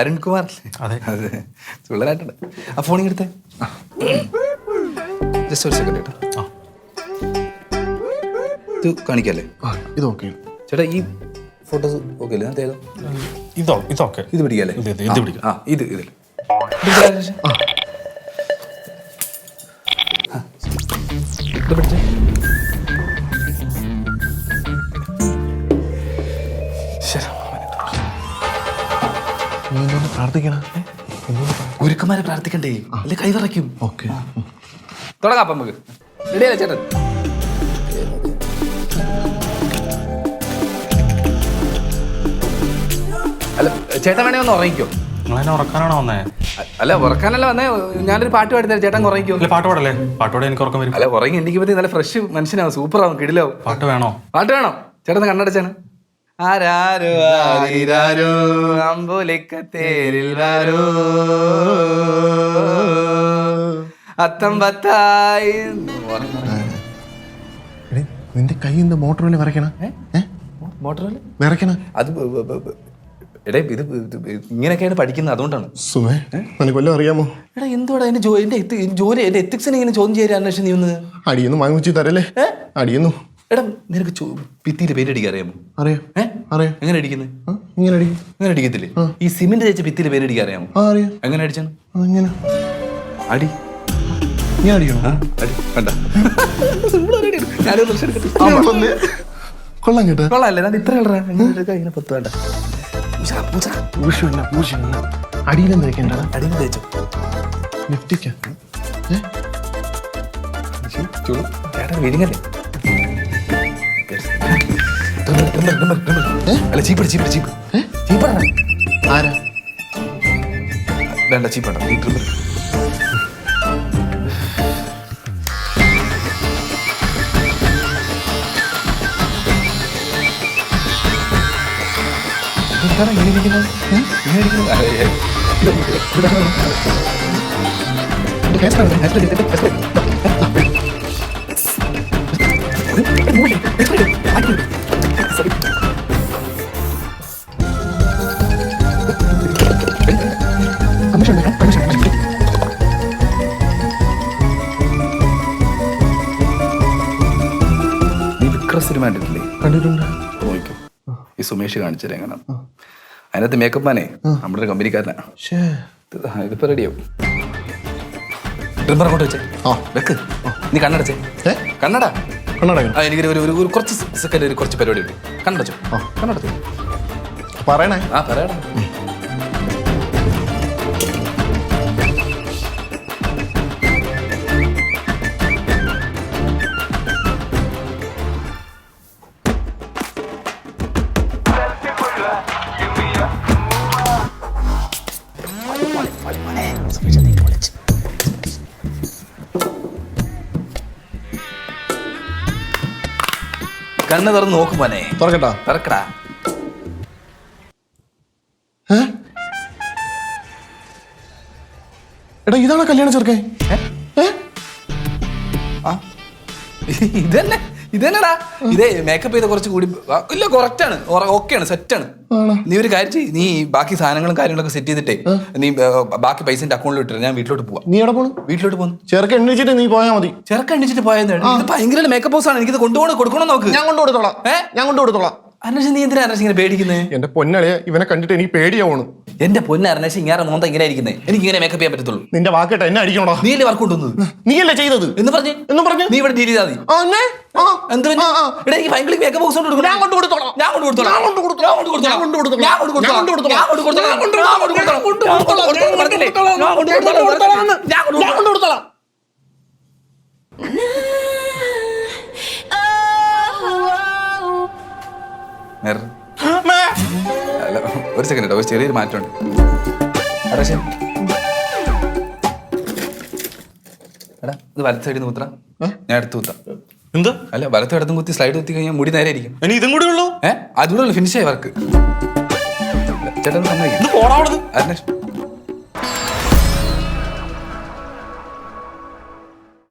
അരുൺകുമാർ അതെ. അതെ. പിള്ളേരായിട്ടുണ്ട് ആ ഫോണിൽ എടുത്തേ. ജസ്റ്റ് ഒരു സെക്കൻഡ് കേട്ടോ. ഇത് കാണിക്കല്ലേ? ഇത് ഓക്കെ ചേട്ടാ ഈ ഫോട്ടോസ് ഓക്കെ അല്ലേ? ഏതോ ഇതോ ഇതൊക്കെ ഇത് പിടിക്കല്ലേ? ഇത് പിടിക്കാം. ആ ഇത് ഇതിൽ ഇത് പിടിച്ചേ. നീ എന്നോട് പ്രാർത്ഥിക്കണം. ഗുരുക്കന്മാരെ പ്രാർത്ഥിക്കണ്ടേ? അല്ലെ കൈവിറയ്ക്കും ഓക്കെ. തുടങ്ങാം അപ്പം നമുക്ക്. റെഡിയല്ലേ ചേട്ടൻ? അല്ല ചേട്ടൻ വേണേ ഒന്ന് ഉറങ്ങിക്കോ. നിങ്ങളെന്നെ ഉറക്കാനാണോ വന്നേ? അല്ല ഉറക്കാനല്ല വന്നേ. ഞാനൊരു പാട്ട് പാടുന്നേരം ചേട്ടൻ ഉറങ്ങിക്കോ. അല്ല പാട്ട് പാടല്ലേ? പാട്ടോടെ എനിക്ക് ഉറക്കം വരും. അല്ല ഉറങ്ങി എനിക്ക് പറ്റി നല്ല ഫ്രഷ് മനുഷ്യനാവും. സൂപ്പറാവും കിടിലാവും. പാട്ട് വേണോ? പാട്ട് വേണോ? ചേട്ടൻ കണ്ണടച്ചാണ്. ആരാരോ ആരിരാരോ അമ്പുലിക്കത്തേരിൽ വരൂ അത്തം പത്തായി എടേ നിന്റെ കൈ എന്ത് മോട്ടോറിൽ വരയ്ക്കണം വിറയ്ക്കണ? ഏ? വിറയ്ക്കണ? അത് എടേ ഇത് ഇങ്ങനെയൊക്കെയാണ് പഠിക്കുന്നത് അതുകൊണ്ടാണ്. സുമേ നിനക്ക് അറിയാമോ? എടാ എന്തുവാടാ എന്റെ ജോലി എന്റെ ജോലി എന്റെ എത്തിക്സിനെ ഇങ്ങനെ ചോദ്യം ചെയ്യാൻ അന്വേഷണം നീ ഒന്ന് അടിയൊന്നും വാങ്ങിച്ചു തരല്ലേ? അടിയൊന്നു എടാ നിനക്ക് ഭിത്തിയിൽ പേര് അടിക്കുക അറിയാമോ? അറിയാം. ഏ? അറിയാം. എങ്ങനെ അടിക്കുന്നത്? ആ, ഇങ്ങനെ അടിക്കും. എങ്ങനെ അടിക്കത്തില്ലേ? ഈ സിമെന്റ് തേച്ച പേര് അടിക്കാൻ അറിയാമോ? ആ അറിയാം. എങ്ങനെ അടിച്ചാണ് ആ, ഇങ്ങനെ അടി. ഇങ്ങനെ അടിക്കണം? അടി. വേണ്ട. ഞാനൊരു എടുക്കട്ടെ. കൊള്ളാം. കേട്ടോ. കൊള്ളാല്ലേ? ഞാൻ ഇത്ര കളറാ എങ്ങനെ എടുക്കാം ഇങ്ങനെ പത്ത് വേണ്ട. പൂശമില്ല അടിയിലും അടിയിൽ തേച്ചു ചേട്ടാ വിരിങ്ങല്ലേ ട്രിമ്മർ, ട്രിമ്മർ, ട്രിമ്മർ. അല്ല ചീപ്പട ചീപ്പട ചീപ്പ് ചീപ്പട ആരാ? വേണ്ട ചീപ്പട ഈ ട്രിമ്മർ എന്താണ് ഇങ്ങനെ ഇരിക്കുന്നത്? ഇങ്ങനെ ഇരിക്കുന്നത്? അതെ, സിനിമ കണ്ടിട്ടില്ലേ? കണ്ടിട്ടുണ്ട്. നോക്കൂ ഈ സുമേഷ് കാണിച്ചത് എങ്ങനെ അതിനകത്ത് മേക്കപ്പ് മാനേ നമ്മുടെ ഒരു കമ്പനിക്കാരനാ. ഇത് ഇതിപ്പോ റെഡിയാവും വെച്ചേ. ആ. വെക്ക്. നീ കണ്ണടച്ചേ. കണ്ണട. കണ്ണട ആ എനിക്ക് ഒരു ഒരു കുറച്ച് സെക്കൻഡ് ഒരു കുറച്ച് പരിപാടി ഉണ്ട്. കണ്ണടച്ചോ. കണ്ണടച്ചോ. പറയണേ. ആ സവിശേഷതയ്ക്ക് വിളിച്ചു. കണ്ണ് തുറന്ന് നോക്കുമ്പോനെ തുറക്കട്ടാ. തുറക്കടാ. എടാ ഇതാണ് കല്യാണ ചെറുക്കേ ഇതല്ലേ ആ തന്നെടാ ഇതന്നെടാ. ഇതേ മേക്കപ്പ് ചെയ്ത കുറച്ച് കൂടി ഇല്ല ആണ്. ഓക്കെയാണ് സെറ്റാണ് ആണോ? നീ ഒരു കാര്യം ചെയ്യ്. നീ ബാക്കി സാധനങ്ങളും കാര്യങ്ങളൊക്കെ സെറ്റ് ചെയ്തിട്ടേ നീ ബാക്കി പൈസ എന്റെ അക്കൗണ്ടിൽ ഇട്ടിട്ട് ഞാൻ വീട്ടിലോട്ട് പോവാം. നീ എവിടെ പോകണം വീട്ടിലോട്ട് പോകുന്നു ചെറുക്ക എണ്ണിച്ചിട്ട് നീ പോയാൽ മതി. ചെറുക്ക എണ്ണിച്ചിട്ട് പോയാൽ ഇത് ഭയങ്കര മേക്കപ്പ് ഹൗസ് ആണ്. എനിക്കിത് കൊണ്ടുപോകണം കൊടുക്കണം നോക്ക്. ഞാൻ കൊണ്ടു കൊടുത്തോളാം? ഞാൻ കൊണ്ടു കൊടുത്തോളാം അന്വേഷണം നീ എന്തിനാ അന്വേഷണം ഇങ്ങനെ പേടിക്കുന്നത് എന്റെ പൊന്നളെ ഇവനെ കണ്ടിട്ട് എനിക്ക് പേടിയാവണു എന്റെ പൊന്ന അന്വേഷണം ഇങ്ങനെ മോന്ത ഇങ്ങനെ ഇരിക്കുന്നത് എനിക്ക് ഇങ്ങനെ മേക്കപ്പ് ചെയ്യാൻ പറ്റത്തുള്ളൂ നിന്റെ വാക്കേട്ട എന്നെ അടിക്കണോടാ നീ അല്ലേ വർക്ക് കൊണ്ടുവന്നത് നീയല്ലേ ചെയ്തത് എന്ന് പറഞ്ഞു എന്ന് പറഞ്ഞു നീ ഇവിടെ ഡീൽ ചെയ്താൽ മതി. എന്ത്. എടാ, എനിക്ക് ഭയങ്കര മേക്കപ്പ് ബോക്സ് കൊണ്ട് കൊടുക്കണം. ഞാൻ കൊണ്ട് കൊടുത്തോളാം. ഞാൻ കൊണ്ട് കൊടുത്തോളാം. ഞാൻ കൊണ്ട് കൊടുത്തോളാം. ഞാൻ കൊണ്ട് കൊടുത്തോളാം. ഞാൻ കൊണ്ട് കൊടുത്തോളാം. ഞാൻ കൊണ്ട് കൊടുത്തോളാം. ഞാൻ കൊണ്ട് കൊടുത്തോളാം. ഞാൻ കൊണ്ട് കൊടുത്തോളാം. ഞാൻ കൊണ്ട് കൊടുത്തോളാം. ഞാൻ കൊണ്ട് കൊടുത്തോളാം. നേരെ. അല്ല, ഒരു സെക്കൻഡ് കേട്ടോ ഒരു ചെറിയൊരു മാറ്റമുണ്ട്. എടാ ഇത് വലത്ത് സൈഡിൽ നിന്ന് കുത്തറ ഞാൻ എടുത്ത് കുത്താം എന്ത്? അല്ല വലത്ത് ഇടത്തും കുത്തി സ്ലൈഡ് കുത്തി കഴിഞ്ഞാൽ മുടി നേരെ ഇരിക്കും. ഇനി ഇതും കൂടെ ഉള്ളൂ? ഏഹ് അതുകൂടെ ഫിനിഷ് ആയി വർക്ക് ചേട്ടൻ സമ്മതിക്കും. ഇത് പോടാ അവിടുന്ന്. അന്വേഷണം